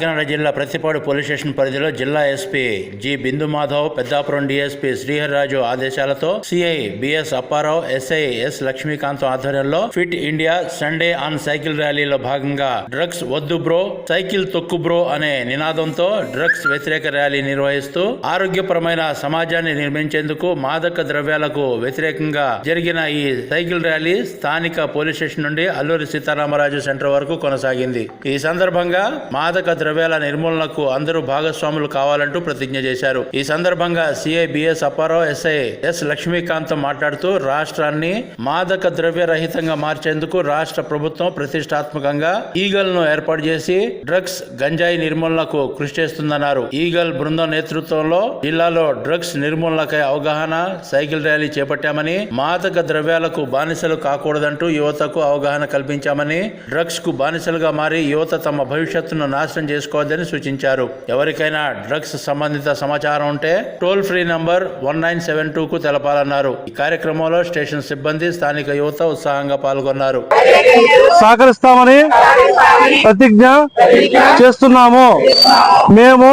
కాకినాడ జిల్లా Prathipadu police station పరిధిలో జిల్లా SP G Bindu Madhav Peddapuram DSP Sriharraju ఆదేశాలతో CI BS Apparao SI S Lakshmikanth ఆధ్వర్యంలో fit India Sunday on cycle ర్యాలీలో భాగంగా డ్రగ్స్ వద్దు బ్రో సైకిల్ తొక్కు బ్రో అనే నినాదంతో డ్రగ్స్ వ్యతిరేక ర్యాలీ నిర్వహిస్తూ ఆరోగ్యపరమైన సమాజాన్ని నిర్మించేందుకు మాదక ద్రవ్యాలకు వ్యతిరేకంగా జరిగిన ఈ సైకిల్ ర్యాలీ స్థానిక పోలీస్ స్టేషన్ నుండి అల్లూరి సీతారామరాజు సెంటర్ వరకు కొనసాగింది. ఈ సందర్భంగా మాదక ద్రవ్యాల నిర్మూలనకు అందరూ భాగస్వాములు కావాలంటూ ప్రతిజ్ఞ చేశారు. ఈ సందర్భంగా CI BS Apparao SI S Lakshmikanth మాట్లాడుతూ రాష్ట్రాన్ని మాదక ద్రవ్య రహితంగా మార్చేందుకు రాష్ట్ర ప్రభుత్వం ప్రతిష్టాత్మకంగా ఈగల్ను ఏర్పాటు చేసి డ్రగ్స్ గంజాయి నిర్మూలనకు కృషి చేస్తుందన్నారు. ఈగల్ బృందం నేతృత్వంలో జిల్లాలో డ్రగ్స్ నిర్మూలనకై అవగాహన సైకిల్ ర్యాలీ చేపట్టామని మాదక ద్రవ్యాలకు బానిసలు కాకూడదంటూ యువతకు అవగాహన కల్పించామని డ్రగ్స్కు బానిసలుగా మారి యువత తమ భవిష్యత్తును నాశనం చేసుకోవద్దని సూచించారు. ఎవరికైనా డ్రగ్స్ సంబంధిత సమాచారం ఉంటే toll free number one nine seven two కు తెలపాలన్నారు. ఈ కార్యక్రమంలో స్టేషన్ సిబ్బంది స్థానిక యువత ఉత్సాహంగా పాల్గొన్నారు. సహకరిస్తామని ప్రతిజ్ఞ చేస్తున్నాము. మేము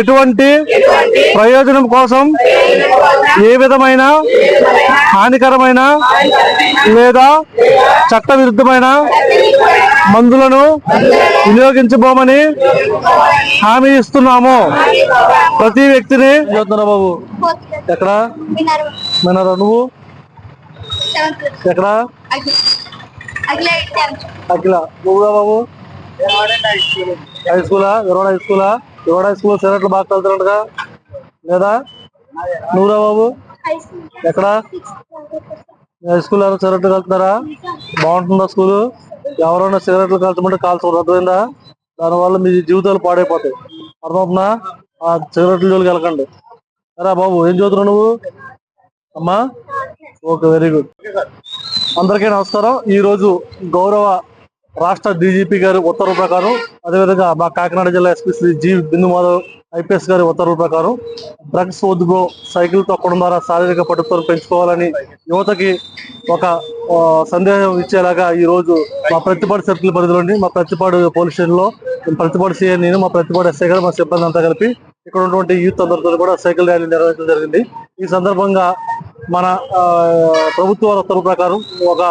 ఎటువంటి ప్రయోజనం కోసం ఏ విధమైన హానికరమైన లేదా చట్ట విరుద్ధమైన మందులను వినియోగించబోమని హామీ ఇస్తున్నాము. ప్రతి వ్యక్తిని చదువుతున్నా బాబు? ఎక్కడ? వినరా నువ్వు? ఎక్కడ? అఖిల నువ్వుగా బాబు? హై స్కూలా? విరవాడ హై స్కూలా? విరవాడ హై స్కూల్ సెలెక్ట్లు బాగా చదువుతున్నట్టుగా లేదా? నువ్వురా బాబు? ఎక్కడ? హై స్కూల్ ఎవరైనా సిగరెట్లు కలుతున్నారా బాగుంటుందా స్కూల్? ఎవరైనా సిగరెట్లు కలుతమంటే కాల్చడం అర్థమైందా దానివల్ల మీ జీవితాలు పాడైపోతాయి. అర్థమవుతుందా ఆ సిగరెట్ల జోలికి వెళ్ళకండి. సరే బాబు ఏం చదువుతున్నావు నువ్వు? అమ్మా? Okay very good. అందరికీ నమస్కారం. ఈ రోజు గౌరవ రాష్ట్ర డీజీపీ గారి ఉత్తర్వుల ప్రకారం అదేవిధంగా మా కాకినాడ జిల్లా SP Shri G Bindu Madhav IPS గారి ఉత్తర్వుల ప్రకారం డ్రగ్స్ వద్దుకో సైకిల్ తొక్కడం ద్వారా శారీరక పట్టుదలను పెంచుకోవాలని యువతకి ఒక సందేహం ఇచ్చేలాగా ఈ రోజు మా ప్రతిపాడు సర్కిల్ పరిధిలోని మా ప్రతిపాడు పోలీస్ స్టేషన్లో ప్రతిపాడు సీఏ నేను మా ప్రతిపాడు ఎస్ఐ గారు మా సిబ్బంది అంతా కలిపి ఇక్కడ ఉన్నటువంటి యూత్ అందరితో కూడా సైకిల్ ర్యాలీ నిర్వహించడం జరిగింది. ఈ సందర్భంగా మన ప్రభుత్వాల ప్రభుత్వ ఉత్తర్వు ప్రకారం ఒక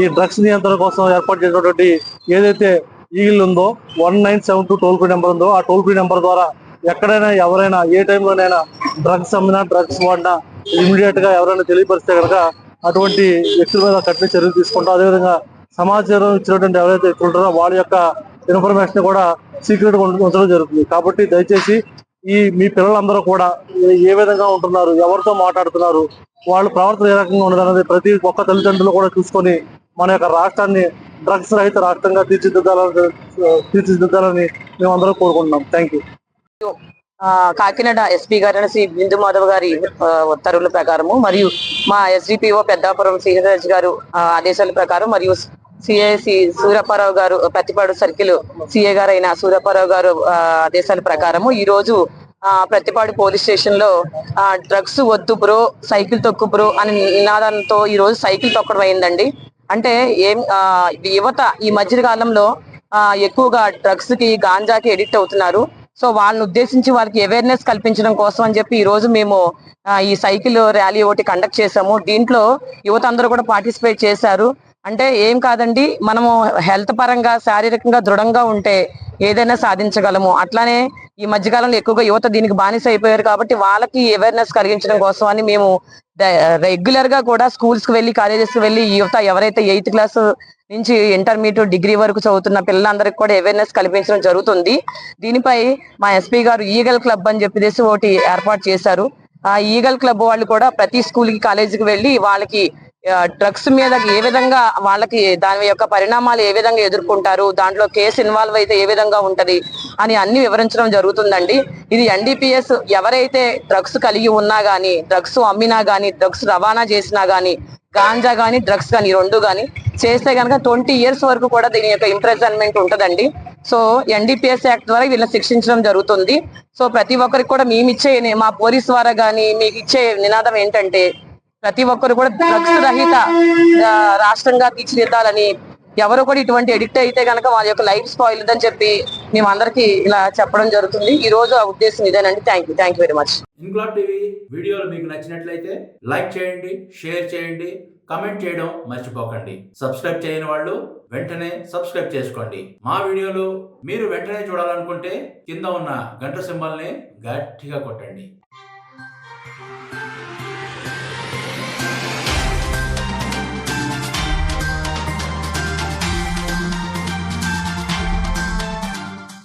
ఈ డ్రగ్స్ నియంత్రణ కోసం ఏర్పాటు చేసినటువంటి ఏదైతే ఈగిల్ ఉందో one nine seven two toll free number ఉందో ఆ టోల్ ఫ్రీ నెంబర్ ద్వారా ఎక్కడైనా ఎవరైనా ఏ టైంలోనైనా డ్రగ్స్ అమ్మినా డ్రగ్స్ వాడినా ఇమీడియట్గా ఎవరైనా తెలియపరిస్తే కనుక అటువంటి వ్యక్తుల మీద కఠిన చర్యలు తీసుకుంటాం అదేవిధంగా సమాచారం ఇచ్చినటువంటి ఎవరైతే వ్యక్తులు ఉంటారో వాళ్ళ యొక్క ఇన్ఫర్మేషన్ కూడా సీక్రెట్ ఉంచడం జరుగుతుంది. కాబట్టి దయచేసి ఈ మీ పిల్లలందరూ కూడా ఏ- విధంగా ఉంటున్నారు ఎవరితో మాట్లాడుతున్నారు వాళ్ళ ప్రవర్తన ఏ రకంగా ఉన్నదనేది ప్రతి ఒక్క తల్లిదండ్రులు కూడా చూసుకొని మన యొక్క రాష్ట్రాన్ని డ్రగ్స్ రహిత రాష్ట్రంగా తీర్చిదిద్దాలని తీర్చిదిద్దాలని మేము కోరుకుంటున్నాం. Thank you. కాకినాడ ఎస్పీ గారు శ్రీ బిందు మాధవ్ గారి ఉత్తర్వుల ప్రకారము మరియు మా ఎస్డిపిఓ పెద్దాపురం శ్రీహరాజ్ గారు ఆదేశాల ప్రకారం మరియు సిఐసి సూర్యప్పారావు గారు ప్రతిపాడు సర్కిల్ సిఏ గారు అయిన సూర్యప్పారావు గారు ఆ, ఆదేశాల ప్రకారము ఈ రోజు ఆ, ప్రతిపాడు పోలీస్ స్టేషన్లో డ్రగ్స్ వద్దు బ్రో సైకిల్ తొక్కు బ్రో అని నినాదంతో ఈ రోజు సైకిల్ తొక్కడం అయిందండి. అంటే ఏం యువత ఈ మధ్య కాలంలో ఎక్కువగా డ్రగ్స్కి గాంజాకి ఎడిక్ట్ అవుతున్నారు. సో వాళ్ళని ఉద్దేశించి వాళ్ళకి అవేర్నెస్ కల్పించడం కోసం అని చెప్పి ఈ రోజు మేము ఈ సైకిల్ ర్యాలీ ఒకటి కండక్ట్ చేసాము దీంట్లో యువత అందరూ కూడా పార్టిసిపేట్ చేశారు. అంటే ఏం కాదండి మనము హెల్త్ పరంగా శారీరకంగా దృఢంగా ఉంటే ఏదైనా సాధించగలము. అట్లానే ఈ మధ్యకాలంలో ఎక్కువగా యువత దీనికి బానిస అయిపోయారు కాబట్టి వాళ్ళకి అవేర్నెస్ కలిగించడం కోసం అని మేము రెగ్యులర్గా కూడా స్కూల్స్కి వెళ్ళి కాలేజెస్కి వెళ్ళి యువత ఎవరైతే ఎయిత్ క్లాస్ నుంచి ఇంటర్మీడియట్ డిగ్రీ వరకు చదువుతున్న పిల్లలందరికీ కూడా అవేర్నెస్ కల్పించడం జరుగుతుంది. దీనిపై మా ఎస్పీ గారు ఈగల్ క్లబ్ అని చెప్పేసి ఒకటి ఏర్పాటు చేశారు. ఆ ఈగల్ క్లబ్ వాళ్ళు కూడా ప్రతి స్కూల్కి కాలేజీకి వెళ్ళి వాళ్ళకి డ్రగ్స్ మీద ఏ విధంగా వాళ్ళకి దాని యొక్క పరిణామాలు ఏ విధంగా ఎదుర్కొంటారు? దాంట్లో కేసు ఇన్వాల్వ్ అయితే ఏ విధంగా ఉంటది? అని అన్ని వివరించడం జరుగుతుందండి. ఇది ఎన్డీపీఎస్ ఎవరైతే డ్రగ్స్ కలిగి ఉన్నా గానీ డ్రగ్స్ అమ్మినా గానీ డ్రగ్స్ రవాణా చేసినా గానీ గాంజా గానీ డ్రగ్స్ కానీ రెండు గానీ చేస్తే కనుక ట్వంటీ ఇయర్స్ వరకు కూడా దీని యొక్క ఇంప్రెజన్మెంట్ ఉంటదండి. సో ఎన్డీపీఎస్ యాక్ట్ ద్వారా వీళ్ళని శిక్షించడం జరుగుతుంది. సో ప్రతి ఒక్కరికి కూడా మేము మా పోలీస్ ద్వారా గానీ మీకు ఇచ్చే నినాదం ఏంటంటే ప్రతి ఒక్కరు కూడా డ్రగ్స్ రహిత రాష్ట్రంగా తీర్చిదిద్దాలని ఎవరు కూడా ఇటువంటి ఎడిక్ట్ అయితే కనుక వాళ్ళ యొక్క లైఫ్ స్పాయిల్ అని చెప్పి మేము అందరికి ఇలా చెప్పడం జరుగుతుంది. ఈ రోజు ఆ ఉద్దేశం ఇదేనండి. Thank you. Thank you very much. Inquilab TV వీడియోలు మీకు నచ్చినట్లయితే లైక్ చేయండి షేర్ చేయండి కమెంట్ చేయడం మర్చిపోకండి. సబ్స్క్రైబ్ చేయని వాళ్ళు వెంటనే సబ్స్క్రైబ్ చేసుకోండి. మా వీడియోలు మీరు వెంటనే చూడాలనుకుంటే కింద ఉన్న గంట సింబల్ని గట్టిగా కొట్టండి.